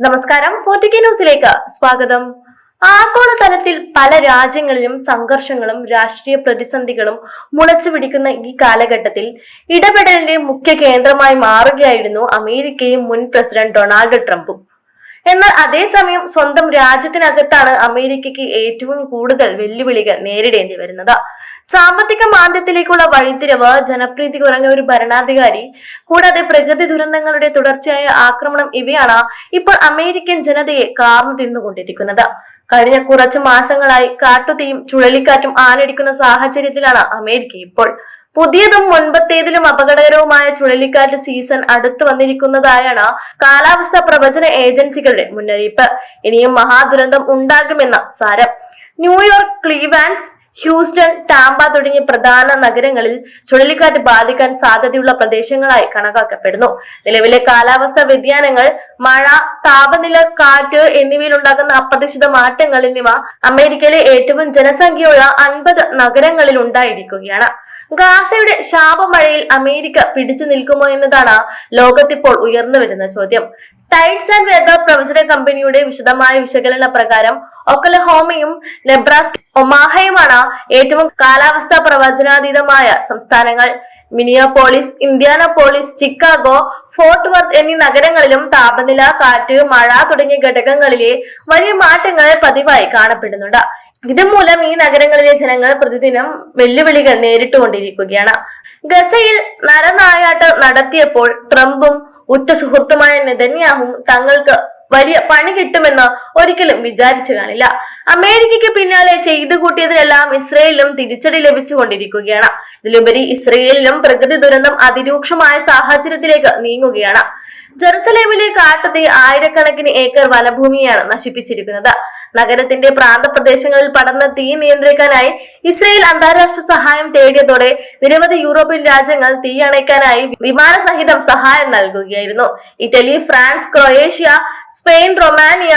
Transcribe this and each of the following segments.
നമസ്കാരം ഫോർട്ടിക്ക ന്യൂസിലേക്ക് സ്വാഗതം. ആഗോളതലത്തിൽ പല രാജ്യങ്ങളിലും സംഘർഷങ്ങളും രാഷ്ട്രീയ പ്രതിസന്ധികളും മുളച്ചു പിടിക്കുന്ന ഈ കാലഘട്ടത്തിൽ ഇടപെടലിന്റെ മുഖ്യ കേന്ദ്രമായി മാറുകയായിരുന്നു അമേരിക്കയും മുൻ പ്രസിഡന്റ് ഡൊണാൾഡ് ട്രംപും. എന്നാൽ അതേസമയം സ്വന്തം രാജ്യത്തിനകത്താണ് അമേരിക്കയ്ക്ക് ഏറ്റവും കൂടുതൽ വെല്ലുവിളികൾ നേരിടേണ്ടി വരുന്നത്. സാമ്പത്തിക മാന്ദ്യത്തിലേക്കുള്ള വഴിത്തിരിവ് ജനപ്രീതി കുറഞ്ഞ ഒരു ഭരണാധികാരി കൂടാതെ പ്രകൃതി ദുരന്തങ്ങളുടെ തുടർച്ചയായ ആക്രമണം ഇവയാണ് ഇപ്പോൾ അമേരിക്കൻ ജനതയെ കാർന്നു തിന്നുകൊണ്ടിരിക്കുന്നത്. കഴിഞ്ഞ കുറച്ച് മാസങ്ങളായി കാട്ടുതീയും ചുഴലിക്കാറ്റും ആനടിക്കുന്ന സാഹചര്യത്തിലാണ് അമേരിക്ക ഇപ്പോൾ പുതിയതും മുൻപത്തേതിലും അപകടകരവുമായ ചുഴലിക്കാറ്റ് സീസൺ അടുത്തു വന്നിരിക്കുന്നതായാണ് കാലാവസ്ഥാ പ്രവചന ഏജൻസികളുടെ മുന്നറിയിപ്പ്. ഇനിയും മഹാദുരന്തം ഉണ്ടാകുമെന്ന സാരം. ന്യൂയോർക്ക് ക്ലീവാൻസ് ഹ്യൂസ്റ്റൺ ടാമ്പ തുടങ്ങിയ പ്രധാന നഗരങ്ങളിൽ ചുഴലിക്കാറ്റ് ബാധിക്കാൻ സാധ്യതയുള്ള പ്രദേശങ്ങളായി കണക്കാക്കപ്പെടുന്നു. നിലവിലെ കാലാവസ്ഥാ വ്യതിയാനങ്ങൾ മഴ താപനില കാറ്റ് എന്നിവയിൽ ഉണ്ടാകുന്ന അപ്രതീക്ഷിത മാറ്റങ്ങൾ എന്നിവ അമേരിക്കയിലെ ഏറ്റവും ജനസംഖ്യയുള്ള അൻപത് നഗരങ്ങളിൽ ഉണ്ടായിരിക്കുകയാണ്. ഗാസയുടെ ശാപമഴയിൽ അമേരിക്ക പിടിച്ചു നിൽക്കുമോ എന്നതാണ് ലോകത്തിപ്പോൾ ഉയർന്നു വരുന്ന ചോദ്യം. ടൈറ്റ്സ് ആൻഡ് വെതർ പ്രവചന കമ്പനിയുടെ വിശദമായ വിശകലന പ്രകാരം ഒക്കലഹോമയും നെബ്രാസ്ക ഒമാഹയുമാണ് ഏറ്റവും കാലാവസ്ഥ പ്രവചനാതീതമായ സംസ്ഥാനങ്ങൾ. Minneapolis Indianapolis Chicago Fort Worth എന്നീ നഗരങ്ങളിലും താപനില കാറ്റ് മഴ തുടങ്ങിയ ഘടകങ്ങളിലെ വലിയ മാറ്റങ്ങൾ പതിവായി കാണപ്പെടുന്നുണ്ട്. ഇതുമൂലം ഈ നഗരങ്ങളിലെ ജനങ്ങൾ പ്രതിദിനം വെല്ലുവിളികൾ നേരിട്ടുകൊണ്ടിരിക്കുകയാണ്. ഗസയിൽ നരനായാട്ടം നടത്തിയപ്പോൾ ട്രംപും ഉറ്റ സുഹൃത്തുമായ നെതന്യാഹും തങ്ങൾക്ക് വലിയ പണി കിട്ടുമെന്ന് ഒരിക്കലും വിചാരിച്ചു കാണില്ല. അമേരിക്കയ്ക്ക് പിന്നാലെ ചെയ്തു കൂട്ടിയതിനെല്ലാം ഇസ്രയേലിലും തിരിച്ചടി ലഭിച്ചുകൊണ്ടിരിക്കുകയാണ്. ഇതിലുപരി ഇസ്രയേലിലും പ്രകൃതി ദുരന്തം അതിരൂക്ഷമായ സാഹചര്യത്തിലേക്ക് നീങ്ങുകയാണ്. ജെറുസലേമിലെ കാട്ടുതീ ആയിരക്കണക്കിന് ഏക്കർ വനഭൂമിയാണ് നശിപ്പിച്ചിരിക്കുന്നത്. നഗരത്തിന്റെ പ്രാന്തപ്രദേശങ്ങളിൽ പടർന്ന തീ നിയന്ത്രിക്കാനായി ഇസ്രയേൽ അന്താരാഷ്ട്ര സഹായം തേടിയതോടെ നിരവധി യൂറോപ്യൻ രാജ്യങ്ങൾ തീ അണയ്ക്കാനായി വിമാന സഹിതം സഹായം നൽകുകയായിരുന്നു. Italy France Croatia Spain Romania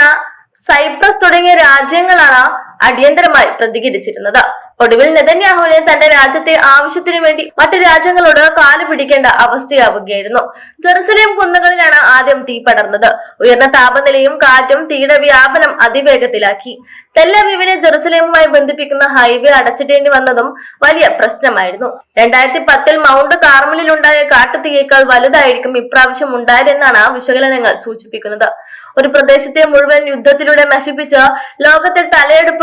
Cyprus തുടങ്ങിയ രാജ്യങ്ങളാണ് അടിയന്തരമായി പ്രതികരിച്ചിരുന്നത്. ഒടുവിൽ നെതന്യാഹുവിനെ തന്റെ രാജ്യത്തെ ആവശ്യത്തിനു വേണ്ടി മറ്റു രാജ്യങ്ങളോട് കാലു പിടിക്കേണ്ട അവസ്ഥയാവുകയായിരുന്നു. ജെറുസലേം കുന്നുകളിലാണ് ആദ്യം തീ പടർന്നത്. ഉയർന്ന താപനിലയും കാറ്റും തീയുടെ വ്യാപനം അതിവേഗത്തിലാക്കി. തെല്ലവീവിനെ ജെറുസലേമുമായി ബന്ധിപ്പിക്കുന്ന ഹൈവേ അടച്ചിടേണ്ടി വന്നതും വലിയ പ്രശ്നമായിരുന്നു. രണ്ടായിരത്തി പത്തിൽ മൗണ്ട് കാർമലിലുണ്ടായ കാട്ടുതീയേക്കാൾ വലുതായിരിക്കും ഇപ്രാവശ്യം ഉണ്ടായതെന്നാണ് വിശകലനങ്ങൾ സൂചിപ്പിക്കുന്നത്. ഒരു പ്രദേശത്തെ മുഴുവൻ യുദ്ധത്തിലൂടെ നശിപ്പിച്ച് ലോകത്തിൽ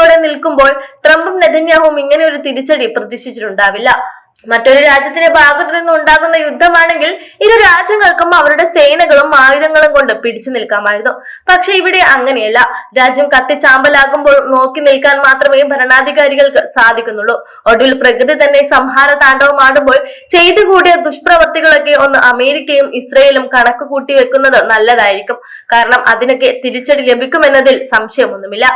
തലയെടുപ്പോടെ നിൽക്കുമ്പോൾ ട്രംപും നെതന്യാഹുവും ഇങ്ങനെ ഒരു തിരിച്ചടി പ്രതീക്ഷിച്ചിട്ടുണ്ടാവില്ല. മറ്റൊരു രാജ്യത്തിന്റെ ഭാഗത്തു നിന്ന് ഉണ്ടാകുന്ന യുദ്ധമാണെങ്കിൽ ഇരു രാജ്യങ്ങൾക്കും അവരുടെ സേനകളും ആയുധങ്ങളും കൊണ്ട് പിടിച്ചു നിൽക്കാമായിരുന്നു. പക്ഷെ ഇവിടെ അങ്ങനെയല്ല. രാജ്യം കത്തിച്ചാമ്പലാകുമ്പോൾ നോക്കി നിൽക്കാൻ മാത്രമേ ഭരണാധികാരികൾക്ക് സാധിക്കുന്നുള്ളൂ. ഒടുവിൽ പ്രകൃതി തന്നെ സംഹാര താണ്ഡവമാടുമ്പോൾ ചെയ്തു കൂടിയ ദുഷ്പ്രവർത്തികളൊക്കെ ഒന്ന് അമേരിക്കയും ഇസ്രയേലും കണക്ക് കൂട്ടി വെക്കുന്നത് നല്ലതായിരിക്കും. കാരണം അതിനൊക്കെ തിരിച്ചടി ലഭിക്കുമെന്നതിൽ സംശയമൊന്നുമില്ല.